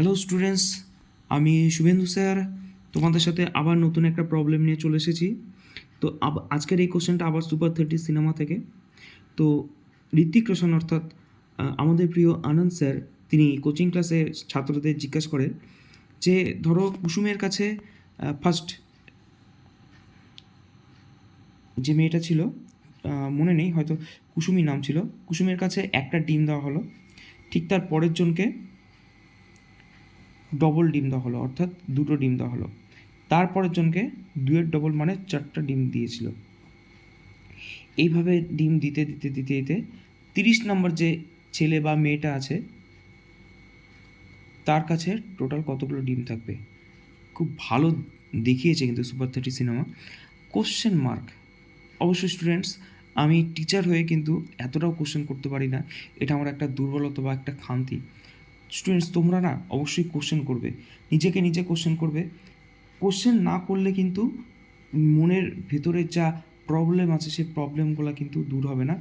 Hello students আমি Suvendu sir. তোমাদের সাথে আবার নতুন একটা প্রবলেম নিয়ে চলে এসেছি। তো আজকের এই কোশ্চেনটা আবার সুপার থার্টি সিনেমা থেকে। তো ঋত্বিক রোশন অর্থাৎ আমাদের প্রিয় আনন্দ স্যার, তিনি কোচিং ক্লাসে ছাত্রদের জিজ্ঞাসা করেন যে, ধরো কুসুমের কাছে ফার্স্ট যে মেয়েটা ছিল মনে নেই, হয়তো কুসুমি নাম ছিল, কুসুমের কাছে একটা ডিম দেওয়া হলো। ঠিক তার পরের জনকে ডবল ডিম দেওয়া হলো, অর্থাৎ দুটো ডিম দেওয়া হলো। তারপরের জনকে দুয়ের ডবল মানে চারটা ডিম দিয়েছিল। এইভাবে ডিম দিতে দিতে দিতে দিতে তিরিশ নম্বর যে ছেলে বা মেয়েটা আছে, তার কাছে টোটাল কতগুলো ডিম থাকবে? খুব ভালো দেখিয়েছে কিন্তু Super Thirty cinema question mark অবশ্যই স্টুডেন্টস আমি টিচার হয়ে কিন্তু এতটাও কোশ্চেন করতে পারি না। এটা আমার একটা দুর্বলতা বা একটা খান্তি স্টুডেন্টস তোমরা না অবশ্যই কোশ্চেন করবে। নিজেকে নিজে কোশ্চেন করবে। কোশ্চেন না করলে কিন্তু মনের ভেতরে যা প্রবলেম আছে সেই প্রবলেমগুলো কিন্তু দূর হবে না।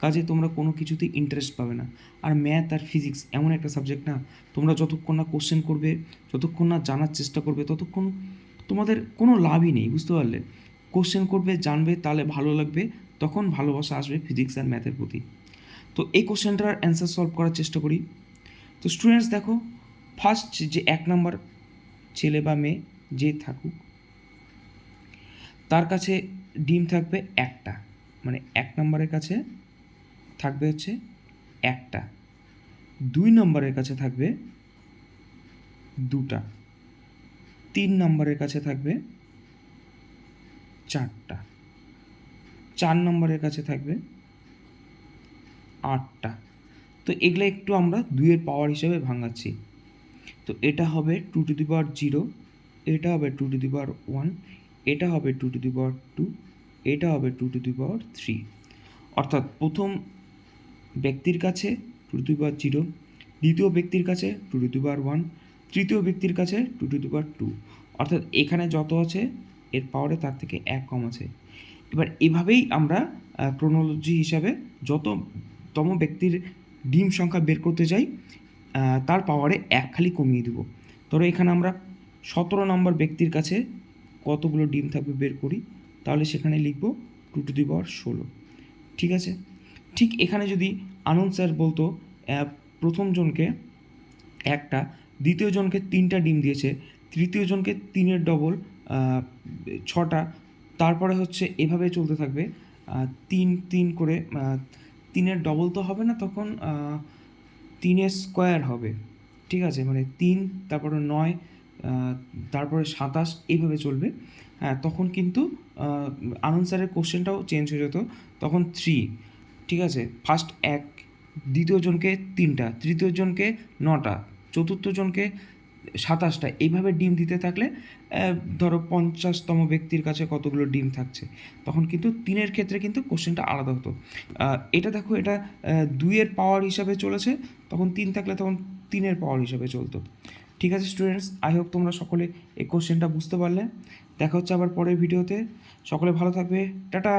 কাজে তোমরা কোনো কিছুতেই ইন্টারেস্ট পাবে না। আর ম্যাথ আর ফিজিক্স এমন একটা সাবজেক্ট না, তোমরা যতক্ষণ না কোশ্চেন করবে, যতক্ষণ না জানার চেষ্টা করবে, ততক্ষণ তোমাদের কোনো লাভই নেই, বুঝতে পারলে? কোশ্চেন করবে, জানবে, তাহলে ভালো লাগবে, তখন ভালোবাসা আসবে ফিজিক্স আর ম্যাথের প্রতি। তো এই কোশ্চেনটার অ্যান্সার সলভ করার চেষ্টা করি। তো স্টুডেন্টস দেখো ফার্স্ট যে এক নম্বর ছেলে বা মেয়ে যে থাকুক, তার কাছে ডিম থাকবে একটা। মানে এক নম্বরের কাছে থাকবে হচ্ছে একটা। দুই নম্বরের কাছে থাকবে দুটা। তিন নম্বরের কাছে থাকবে চারটা। চার নম্বরের কাছে থাকবে আটটা। তো এগুলো একটু আমরা দুইয়ের পাওয়ার হিসেবে ভাঙাচ্ছি। তো এটা হবে two to the power zero এটা হবে two to the power one এটা হবে two to the power two এটা হবে two to the power three অর্থাৎ প্রথম ব্যক্তির কাছে two to the power zero দ্বিতীয় ব্যক্তির কাছে two to the power one তৃতীয় ব্যক্তির কাছে two to the power two অর্থাৎ এখানে যত আছে, এর পাওয়ারে তার থেকে এক কম আছে। এবার এভাবেই আমরা ক্রোনোলজি হিসাবে যততম ব্যক্তির ডিম সংখ্যা বের করতে চাই তার পাওয়ারে এক খালি কমিয়ে দেব। ধরো এখানে আমরা সতেরো নম্বর ব্যক্তির কাছে কতগুলো ডিম থাকবে বের করি, তাহলে সেখানে লিখব টু টু দি পাওয়ার ষোলো। ঠিক আছে? ঠিক এখানে যদি আনন্দ স্যার বলতো প্রথম জনকে একটা, দ্বিতীয় জনকে তিনটা ডিম দিয়েছে, তৃতীয় জনকে তিনের ডবল ছটা, তারপরে হচ্ছে এভাবে চলতে থাকবে তিন তিন করে তিনের ডবল তো হবে না, তখন তিনের স্কোয়ার হবে। ঠিক আছে? মানে তিন, তারপরে নয় তারপরে সাতাশ, এইভাবে চলবে। হ্যাঁ তখন কিন্তু স্যারের কোশ্চেনটাও চেঞ্জ হয়ে যেত। তখন থ্রি ঠিক আছে? ফার্স্ট এক, দ্বিতীয় জনকে তিনটা, তৃতীয় জনকে নটা, চতুর্থ জনকে সাতাশটা, এইভাবে ডিম দিতে থাকলে ধরো পঞ্চাশতম ব্যক্তির কাছে কতগুলো ডিম থাকছে? তখন কিন্তু তিনের ক্ষেত্রে কিন্তু কোশ্চেনটা আলাদা হতো। এটা দেখো, এটা দুইয়ের পাওয়ার হিসাবে চলেছে, তখন তিন থাকলে তখন তিনের পাওয়ার হিসাবে চলতো। ঠিক আছে স্টুডেন্টস আই হোপ তোমরা সকলে এই কোশ্চেনটা বুঝতে পারলে। দেখা হচ্ছে আবার পরের ভিডিওতে সকলে ভালো থাকবে। টাটা!